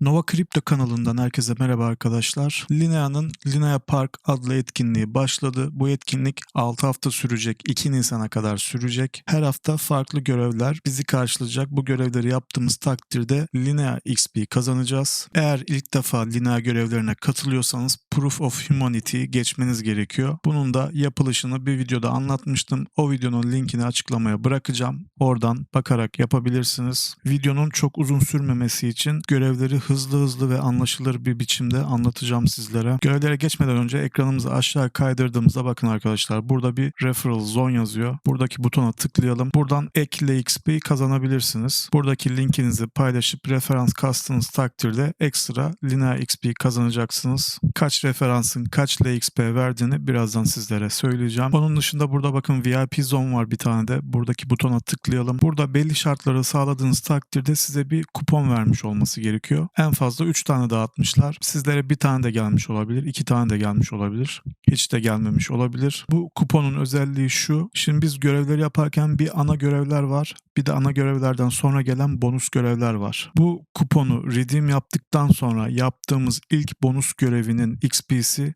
Nova Crypto kanalından herkese merhaba arkadaşlar. Linea'nın Linea Park adlı etkinliği başladı. Bu etkinlik 6 hafta sürecek, 2 Nisan'a kadar sürecek. Her hafta farklı görevler bizi karşılayacak. Bu görevleri yaptığımız takdirde Linea XP kazanacağız. Eğer ilk defa Linea görevlerine katılıyorsanız Proof of Humanity geçmeniz gerekiyor. Bunun da yapılışını bir videoda anlatmıştım. O videonun linkini açıklamaya bırakacağım. Oradan bakarak yapabilirsiniz. Videonun çok uzun sürmemesi için görevleri hızlı hızlı ve anlaşılır bir biçimde anlatacağım sizlere. Görevlere geçmeden önce ekranımızı aşağı kaydırdığımızda bakın arkadaşlar burada bir referral zone yazıyor. Buradaki butona tıklayalım. Buradan ek XP kazanabilirsiniz. Buradaki linkinizi paylaşıp referans kastığınız takdirde ekstra Linea XP kazanacaksınız. Kaç referansın kaç LXP verdiğini birazdan sizlere söyleyeceğim. Onun dışında burada bakın VIP zone var bir tane de. Buradaki butona tıklayalım. Burada belli şartları sağladığınız takdirde size bir kupon vermiş olması gerekiyor. En fazla 3 tane dağıtmışlar. Sizlere bir tane de gelmiş olabilir, 2 tane de gelmiş olabilir. Hiç de gelmemiş olabilir. Bu kuponun özelliği şu. Şimdi biz görevleri yaparken bir ana görevler var. Bir de ana görevlerden sonra gelen bonus görevler var. Bu kuponu redeem yaptıktan sonra yaptığımız ilk bonus görevinin XP'si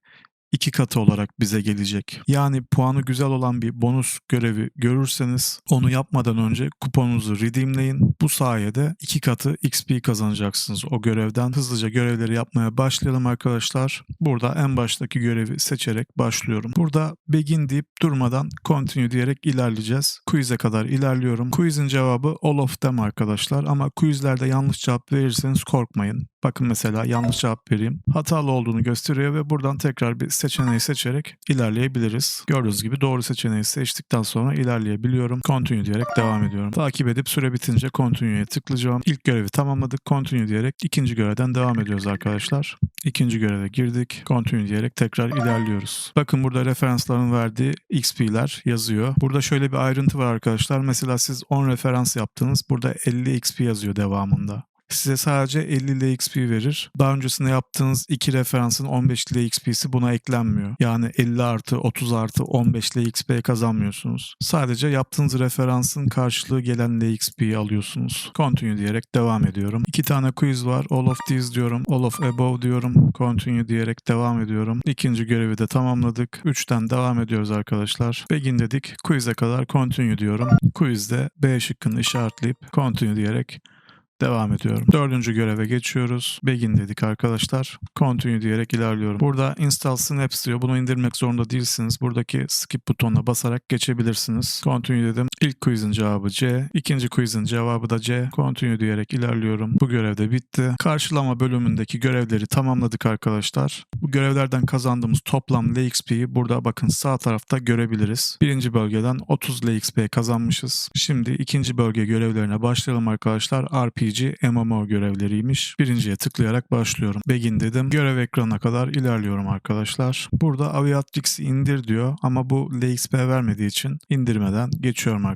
iki katı olarak bize gelecek. Yani puanı güzel olan bir bonus görevi görürseniz onu yapmadan önce kuponunuzu redeemleyin. Bu sayede iki katı XP kazanacaksınız o görevden. Hızlıca görevleri yapmaya başlayalım arkadaşlar. Burada en baştaki görevi seçerek başlıyorum. Burada begin deyip durmadan continue diyerek ilerleyeceğiz. Quiz'e kadar ilerliyorum. Quiz'in cevabı all of them arkadaşlar ama quizlerde yanlış cevap verirseniz korkmayın. Bakın mesela yanlış cevap vereyim. Hatalı olduğunu gösteriyor ve buradan tekrar bir seçeneği seçerek ilerleyebiliriz. Gördüğünüz gibi doğru seçeneği seçtikten sonra ilerleyebiliyorum. Continue diyerek devam ediyorum. Takip edip süre bitince Continue'ye tıklayacağım. İlk görevi tamamladık. Continue diyerek ikinci görevden devam ediyoruz arkadaşlar. İkinci göreve girdik. Continue diyerek tekrar ilerliyoruz. Bakın burada referansların verdiği XP'ler yazıyor. Burada şöyle bir ayrıntı var arkadaşlar. Mesela siz 10 referans yaptınız. Burada 50 XP yazıyor devamında size sadece 50 LXP verir. Daha öncesinde yaptığınız iki referansın 15 LXP'si buna eklenmiyor. Yani 50 artı 30 artı 15 LXP kazanmıyorsunuz. Sadece yaptığınız referansın karşılığı gelen LXP'yi alıyorsunuz. Continue diyerek devam ediyorum. İki tane quiz var. All of these diyorum. All of above diyorum. Continue diyerek devam ediyorum. İkinci görevi de tamamladık. Üçten devam ediyoruz arkadaşlar. Begin dedik. Quiz'e kadar continue diyorum. Quiz'de B şıkkını işaretleyip continue diyerek Devam ediyorum. Dördüncü göreve geçiyoruz. Begin dedik arkadaşlar. Continue diyerek ilerliyorum. Burada install snaps diyor. Bunu indirmek zorunda değilsiniz. Buradaki skip butonuna basarak geçebilirsiniz. Continue dedim. İlk quizin cevabı C. İkinci quizin cevabı da C. Continue diyerek ilerliyorum. Bu görev de bitti. Karşılama bölümündeki görevleri tamamladık arkadaşlar. Bu görevlerden kazandığımız toplam LXP'yi burada bakın sağ tarafta görebiliriz. Birinci bölgeden 30 LXP kazanmışız. Şimdi ikinci bölge görevlerine başlayalım arkadaşlar. RPG MMO görevleriymiş. Birinciye tıklayarak başlıyorum. Begin dedim. Görev ekranına kadar ilerliyorum arkadaşlar. Burada Aviatrix'i indir diyor ama bu LXP vermediği için indirmeden geçiyorum arkadaşlar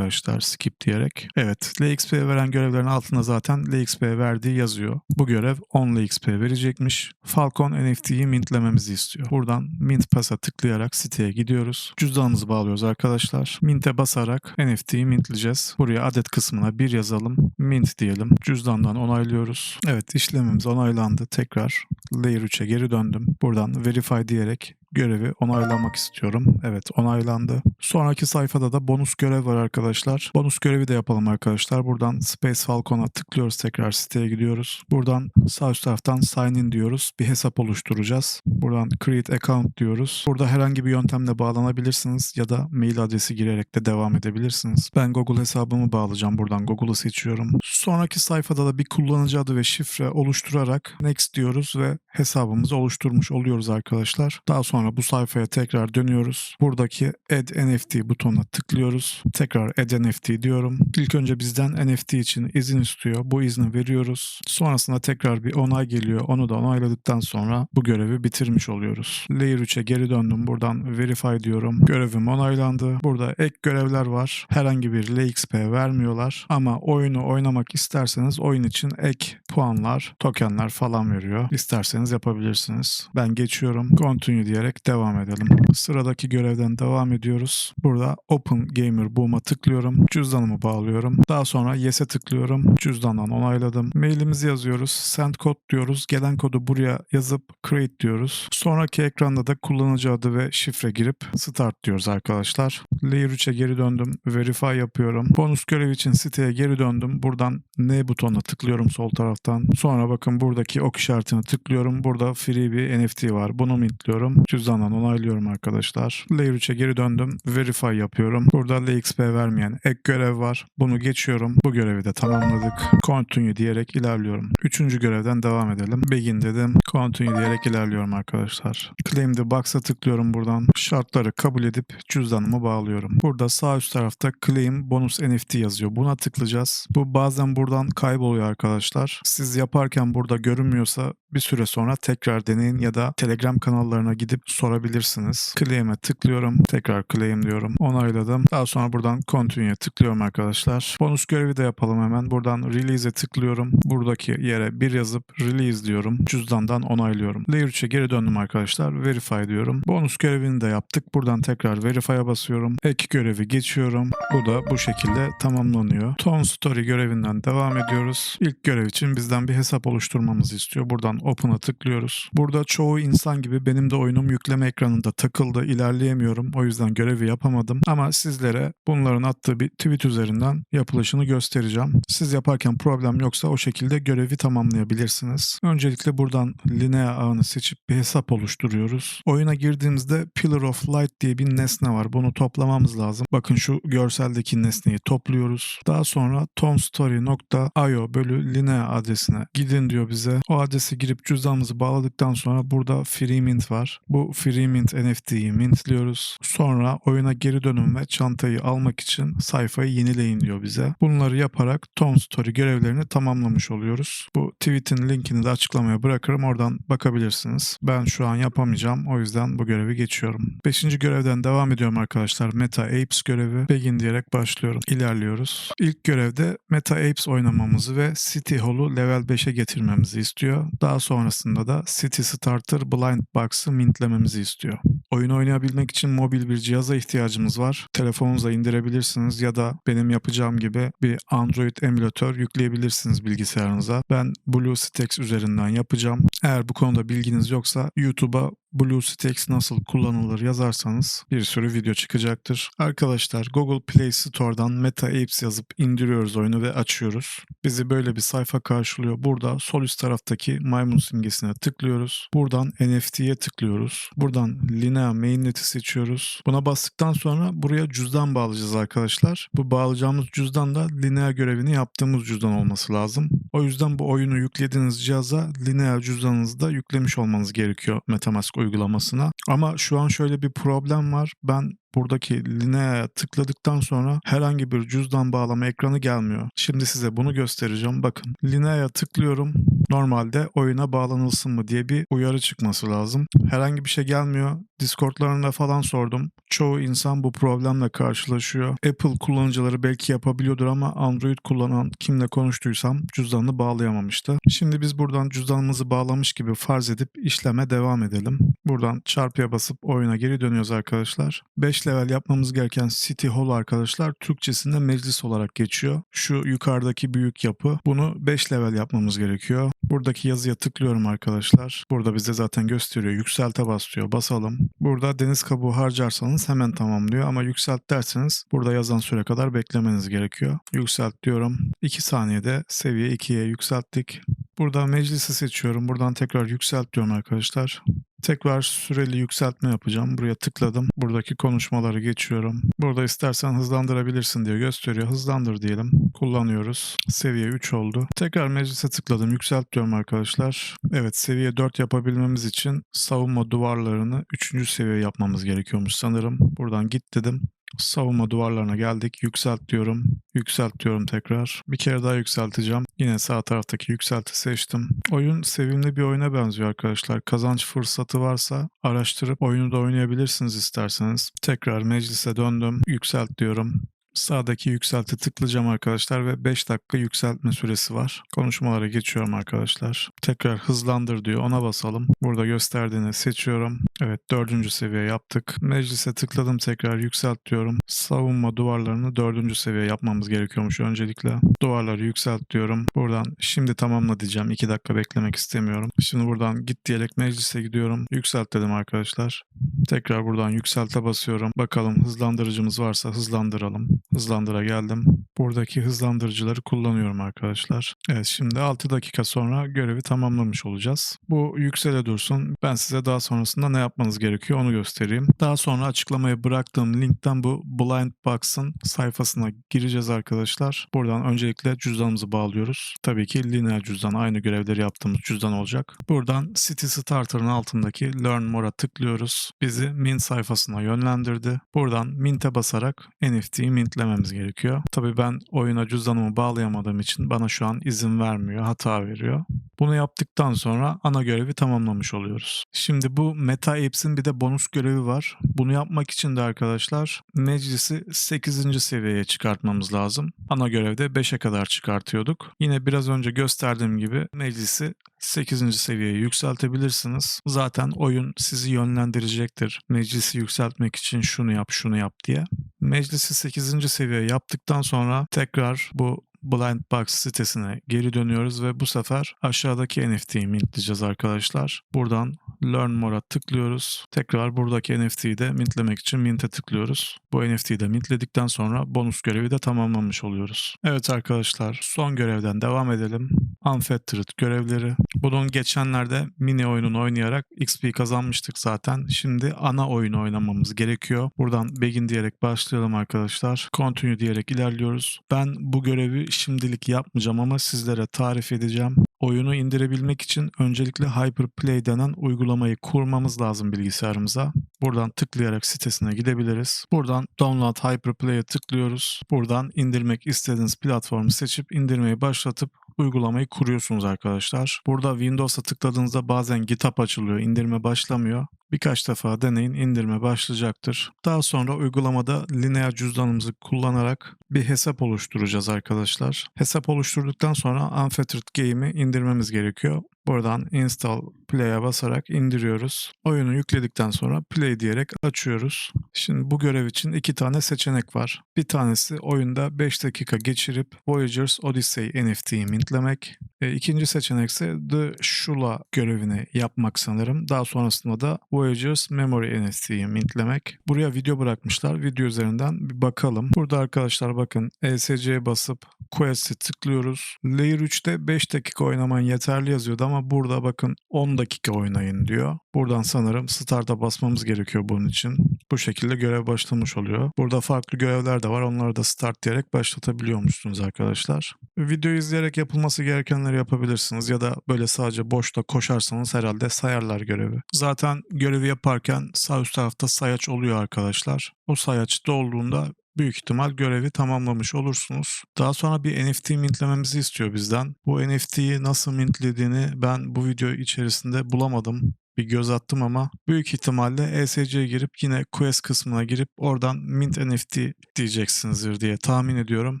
skip diyerek. Evet LXP veren görevlerin altında zaten LXP verdiği yazıyor. Bu görev 10 LXP verecekmiş. Falcon NFT'yi mintlememizi istiyor. Buradan mint pasa tıklayarak siteye gidiyoruz. Cüzdanımızı bağlıyoruz arkadaşlar. Mint'e basarak NFT'yi mintleyeceğiz. Buraya adet kısmına bir yazalım. Mint diyelim. Cüzdandan onaylıyoruz. Evet işlemimiz onaylandı. Tekrar Layer 3'e geri döndüm. Buradan Verify diyerek görevi onaylamak istiyorum. Evet onaylandı. Sonraki sayfada da bonus görev var arkadaşlar. Bonus görevi de yapalım arkadaşlar. Buradan Space Falcon'a tıklıyoruz. Tekrar siteye gidiyoruz. Buradan sağ üst taraftan Sign In diyoruz. Bir hesap oluşturacağız. Buradan Create Account diyoruz. Burada herhangi bir yöntemle bağlanabilirsiniz ya da mail adresi girerek de devam edebilirsiniz. Ben Google hesabımı bağlayacağım. Buradan Google'ı seçiyorum. Sonraki sayfada da bir kullanıcı adı ve şifre oluşturarak Next diyoruz ve hesabımızı oluşturmuş oluyoruz arkadaşlar. Daha sonra Sonra bu sayfaya tekrar dönüyoruz. Buradaki Add NFT butonuna tıklıyoruz. Tekrar Add NFT diyorum. İlk önce bizden NFT için izin istiyor. Bu izni veriyoruz. Sonrasında tekrar bir onay geliyor. Onu da onayladıktan sonra bu görevi bitirmiş oluyoruz. Layer 3'e geri döndüm. Buradan Verify diyorum. Görevim onaylandı. Burada ek görevler var. Herhangi bir LXP vermiyorlar. Ama oyunu oynamak isterseniz oyun için ek puanlar, tokenler falan veriyor. İsterseniz yapabilirsiniz. Ben geçiyorum. Continue diyerek diyerek devam edelim. Sıradaki görevden devam ediyoruz. Burada Open Gamer Boom'a tıklıyorum. Cüzdanımı bağlıyorum. Daha sonra Yes'e tıklıyorum. Cüzdandan onayladım. Mailimizi yazıyoruz. Send kod diyoruz. Gelen kodu buraya yazıp create diyoruz. Sonraki ekranda da kullanıcı adı ve şifre girip start diyoruz arkadaşlar. Layer 3'e geri döndüm. Verify yapıyorum. Bonus görev için siteye geri döndüm. Buradan N butonuna tıklıyorum sol taraftan. Sonra bakın buradaki ok işaretine tıklıyorum. Burada free bir NFT var. Bunu mintliyorum. Cüzdandan onaylıyorum arkadaşlar. Layer 3'e geri döndüm. Verify yapıyorum. Burada LXP vermeyen ek görev var. Bunu geçiyorum. Bu görevi de tamamladık. Continue diyerek ilerliyorum. Üçüncü görevden devam edelim. Begin dedim. Continue diyerek ilerliyorum arkadaşlar. Claim the Box'a tıklıyorum buradan. Şartları kabul edip cüzdanımı bağlıyorum. Burada sağ üst tarafta Claim Bonus NFT yazıyor. Buna tıklayacağız. Bu bazen buradan kayboluyor arkadaşlar. Siz yaparken burada görünmüyorsa bir süre sonra tekrar deneyin ya da Telegram kanallarına gidip sorabilirsiniz. Claim'e tıklıyorum. Tekrar claim diyorum. Onayladım. Daha sonra buradan continue'ye tıklıyorum arkadaşlar. Bonus görevi de yapalım hemen. Buradan release'e tıklıyorum. Buradaki yere bir yazıp release diyorum. Cüzdandan onaylıyorum. Layer 3'e geri döndüm arkadaşlar. Verify diyorum. Bonus görevini de yaptık. Buradan tekrar verify'a basıyorum. Ek görevi geçiyorum. Bu da bu şekilde tamamlanıyor. Tone Story görevinden devam ediyoruz. İlk görev için bizden bir hesap oluşturmamızı istiyor. Buradan Open'a tıklıyoruz. Burada çoğu insan gibi benim de oyunum yükleme ekranında takıldı. İlerleyemiyorum. O yüzden görevi yapamadım. Ama sizlere bunların attığı bir tweet üzerinden yapılışını göstereceğim. Siz yaparken problem yoksa o şekilde görevi tamamlayabilirsiniz. Öncelikle buradan Linea ağını seçip bir hesap oluşturuyoruz. Oyuna girdiğimizde Pillar of Light diye bir nesne var. Bunu toplamamız lazım. Bakın şu görseldeki nesneyi topluyoruz. Daha sonra tonstory.io bölü Linea adresine gidin diyor bize. O adrese girip cüzdanımızı bağladıktan sonra burada Free Mint var. Bu Free Mint NFT'yi mintliyoruz. Sonra oyuna geri dönün ve çantayı almak için sayfayı yenileyin diyor bize. Bunları yaparak Ton Story görevlerini tamamlamış oluyoruz. Bu tweet'in linkini de açıklamaya bırakırım. Oradan bakabilirsiniz. Ben şu an yapamayacağım. O yüzden bu görevi geçiyorum. Beşinci görevden devam ediyorum arkadaşlar. Meta Apes görevi. Begin diyerek başlıyorum. İlerliyoruz. İlk görevde Meta Apes oynamamızı ve City Hall'u level 5'e getirmemizi istiyor. Daha sonrasında da City Starter Blind Box'ı mintlememizi istiyor. Oyun oynayabilmek için mobil bir cihaza ihtiyacımız var. Telefonunuza indirebilirsiniz ya da benim yapacağım gibi bir Android emülatör yükleyebilirsiniz bilgisayarınıza. Ben BlueStacks üzerinden yapacağım. Eğer bu konuda bilginiz yoksa YouTube'a BlueStacks nasıl kullanılır yazarsanız bir sürü video çıkacaktır. Arkadaşlar Google Play Store'dan Meta Apes yazıp indiriyoruz oyunu ve açıyoruz. Bizi böyle bir sayfa karşılıyor. Burada sol üst taraftaki maymun simgesine tıklıyoruz. Buradan NFT'ye tıklıyoruz. Buradan Linea Mainnet'i seçiyoruz. Buna bastıktan sonra buraya cüzdan bağlayacağız arkadaşlar. Bu bağlayacağımız cüzdan da Linea görevini yaptığımız cüzdan olması lazım. O yüzden bu oyunu yüklediğiniz cihaza Linea cüzdanınızı da yüklemiş olmanız gerekiyor Metamask uygulamasına. Ama şu an şöyle bir problem var. Ben buradaki Linea'ya tıkladıktan sonra herhangi bir cüzdan bağlama ekranı gelmiyor. Şimdi size bunu göstereceğim. Bakın Linea'ya tıklıyorum. Normalde oyuna bağlanılsın mı diye bir uyarı çıkması lazım. Herhangi bir şey gelmiyor. Discord'larında falan sordum. Çoğu insan bu problemle karşılaşıyor. Apple kullanıcıları belki yapabiliyordur ama Android kullanan kimle konuştuysam cüzdanını bağlayamamıştı. Şimdi biz buradan cüzdanımızı bağlamış gibi farz edip işleme devam edelim. Buradan çarpıya basıp oyuna geri dönüyoruz arkadaşlar. 5 level yapmamız gereken City Hall arkadaşlar Türkçesinde meclis olarak geçiyor. Şu yukarıdaki büyük yapı. Bunu 5 level yapmamız gerekiyor. Buradaki yazıya tıklıyorum arkadaşlar. Burada bize zaten gösteriyor. Yükselte basıyor. Basalım. Burada deniz kabuğu harcarsanız hemen tamamlıyor ama yükselt derseniz burada yazan süre kadar beklemeniz gerekiyor. Yükselt diyorum. 2 saniyede seviye 2'ye yükselttik. Burada meclisi seçiyorum. Buradan tekrar yükselt diyorum arkadaşlar. Tekrar süreli yükseltme yapacağım. Buraya tıkladım. Buradaki konuşmaları geçiyorum. Burada istersen hızlandırabilirsin diye gösteriyor. Hızlandır diyelim. Kullanıyoruz. Seviye 3 oldu. Tekrar meclise tıkladım. Yükselt diyorum arkadaşlar. Evet seviye 4 yapabilmemiz için savunma duvarlarını 3. seviye yapmamız gerekiyormuş sanırım. Buradan git dedim. Savunma duvarlarına geldik. Yükselt diyorum. Yükselt diyorum tekrar. Bir kere daha yükselteceğim. Yine sağ taraftaki yükselti seçtim. Oyun sevimli bir oyuna benziyor arkadaşlar. Kazanç fırsatı varsa araştırıp oyunu da oynayabilirsiniz isterseniz. Tekrar meclise döndüm. Yükselt diyorum. Sağdaki yükselti tıklayacağım arkadaşlar ve 5 dakika yükseltme süresi var. Konuşmalara geçiyorum arkadaşlar. Tekrar hızlandır diyor ona basalım. Burada gösterdiğini seçiyorum. Evet dördüncü seviye yaptık. Meclise tıkladım tekrar yükselt diyorum. Savunma duvarlarını dördüncü seviye yapmamız gerekiyormuş öncelikle. Duvarları yükselt diyorum. Buradan şimdi tamamla diyeceğim. 2 dakika beklemek istemiyorum. Şimdi buradan git diyerek meclise gidiyorum. Yükselt dedim arkadaşlar. Tekrar buradan yükselte basıyorum. Bakalım hızlandırıcımız varsa hızlandıralım. Hızlandıra geldim. Buradaki hızlandırıcıları kullanıyorum arkadaşlar. Evet şimdi 6 dakika sonra görevi tamamlamış olacağız. Bu yüksele dursun. Ben size daha sonrasında ne yapmanız gerekiyor onu göstereyim. Daha sonra açıklamaya bıraktığım linkten bu Blind Box'ın sayfasına gireceğiz arkadaşlar. Buradan öncelikle cüzdanımızı bağlıyoruz. Tabii ki lineer cüzdan aynı görevleri yaptığımız cüzdan olacak. Buradan City Starter'ın altındaki Learn More'a tıklıyoruz. Bizi Mint sayfasına yönlendirdi. Buradan Mint'e basarak NFT'yi mintlememiz gerekiyor. Tabii ben oyuna cüzdanımı bağlayamadığım için bana şu an izin vermiyor, hata veriyor. Bunu yaptıktan sonra ana görevi tamamlamış oluyoruz. Şimdi bu Meta Apps'in bir de bonus görevi var. Bunu yapmak için de arkadaşlar meclisi 8. seviyeye çıkartmamız lazım. Ana görevde 5'e kadar çıkartıyorduk. Yine biraz önce gösterdiğim gibi meclisi 8. seviyeye yükseltebilirsiniz. Zaten oyun sizi yönlendirecektir. Meclisi yükseltmek için şunu yap, şunu yap diye. Meclisi 8. seviye yaptıktan sonra tekrar bu Blind Box sitesine geri dönüyoruz ve bu sefer aşağıdaki NFT'yi mintleyeceğiz arkadaşlar. Buradan Learn More'a tıklıyoruz. Tekrar buradaki NFT'yi de mintlemek için mint'e tıklıyoruz. Bu NFT'yi de mintledikten sonra bonus görevi de tamamlamış oluyoruz. Evet arkadaşlar son görevden devam edelim. Unfettered görevleri. Bunun geçenlerde mini oyununu oynayarak XP kazanmıştık zaten. Şimdi ana oyunu oynamamız gerekiyor. Buradan begin diyerek başlayalım arkadaşlar. Continue diyerek ilerliyoruz. Ben bu görevi şimdilik yapmayacağım ama sizlere tarif edeceğim. Oyunu indirebilmek için öncelikle Hyperplay denen uygulamayı kurmamız lazım bilgisayarımıza. Buradan tıklayarak sitesine gidebiliriz. Buradan Download Hyperplay'e tıklıyoruz. Buradan indirmek istediğiniz platformu seçip indirmeyi başlatıp uygulamayı kuruyorsunuz arkadaşlar. Burada Windows'a tıkladığınızda bazen GitHub açılıyor, indirme başlamıyor. Birkaç defa deneyin indirme başlayacaktır. Daha sonra uygulamada lineer cüzdanımızı kullanarak bir hesap oluşturacağız arkadaşlar. Hesap oluşturduktan sonra Unfettered Game'i indirmemiz gerekiyor. Buradan Install Play'e basarak indiriyoruz. Oyunu yükledikten sonra Play diyerek açıyoruz. Şimdi bu görev için iki tane seçenek var. Bir tanesi oyunda 5 dakika geçirip Voyager's Odyssey NFT'yi mintlemek. E, ikinci seçenek ise The Shula görevini yapmak sanırım. Daha sonrasında da Voyager's Memory NFT'yi mintlemek. Buraya video bırakmışlar. Video üzerinden bir bakalım. Burada arkadaşlar bakın ESC'ye basıp Quest'e tıklıyoruz. Layer 3'te 5 dakika oynaman yeterli yazıyordu ama burada bakın 10 dakika oynayın diyor. Buradan sanırım Start'a basmamız gerekiyor bunun için. Bu şekilde görev başlamış oluyor. Burada farklı görevler de var. Onları da Start diyerek başlatabiliyormuşsunuz arkadaşlar. Videoyu izleyerek yapılması gerekenleri yapabilirsiniz ya da böyle sadece boşta koşarsanız herhalde sayarlar görevi. Zaten görevi yaparken sağ üst tarafta sayaç oluyor arkadaşlar. O sayaç dolduğunda büyük ihtimal görevi tamamlamış olursunuz. Daha sonra bir NFT mintlememizi istiyor bizden. Bu NFT'yi nasıl mintlediğini ben bu video içerisinde bulamadım bir göz attım ama büyük ihtimalle ESC'ye girip yine Quest kısmına girip oradan Mint NFT diyeceksinizdir diye tahmin ediyorum.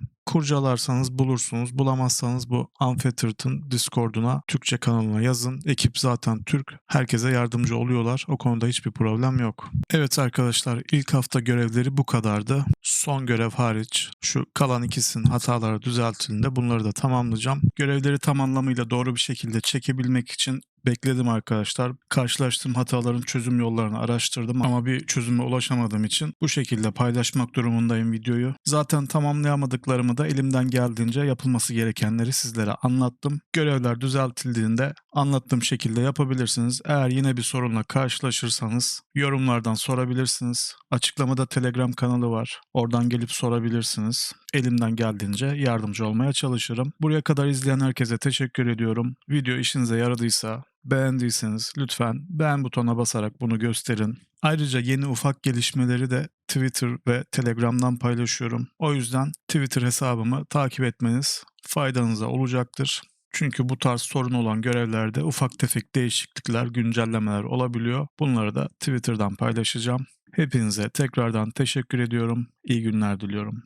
Kurcalarsanız bulursunuz. Bulamazsanız bu Unfettered'ın Discord'una, Türkçe kanalına yazın. Ekip zaten Türk. Herkese yardımcı oluyorlar. O konuda hiçbir problem yok. Evet arkadaşlar ilk hafta görevleri bu kadardı. Son görev hariç şu kalan ikisinin hataları düzeltildiğinde bunları da tamamlayacağım. Görevleri tam anlamıyla doğru bir şekilde çekebilmek için bekledim arkadaşlar. Karşılaştığım hataların çözüm yollarını araştırdım ama bir çözüme ulaşamadığım için bu şekilde paylaşmak durumundayım videoyu. Zaten tamamlayamadıklarımı da elimden geldiğince yapılması gerekenleri sizlere anlattım. Görevler düzeltildiğinde anlattığım şekilde yapabilirsiniz. Eğer yine bir sorunla karşılaşırsanız yorumlardan sorabilirsiniz. Açıklamada Telegram kanalı var. Oradan gelip sorabilirsiniz. Elimden geldiğince yardımcı olmaya çalışırım. Buraya kadar izleyen herkese teşekkür ediyorum. Video işinize yaradıysa Beğendiyseniz lütfen beğen butonuna basarak bunu gösterin. Ayrıca yeni ufak gelişmeleri de Twitter ve Telegram'dan paylaşıyorum. O yüzden Twitter hesabımı takip etmeniz faydanıza olacaktır. Çünkü bu tarz sorun olan görevlerde ufak tefek değişiklikler, güncellemeler olabiliyor. Bunları da Twitter'dan paylaşacağım. Hepinize tekrardan teşekkür ediyorum. İyi günler diliyorum.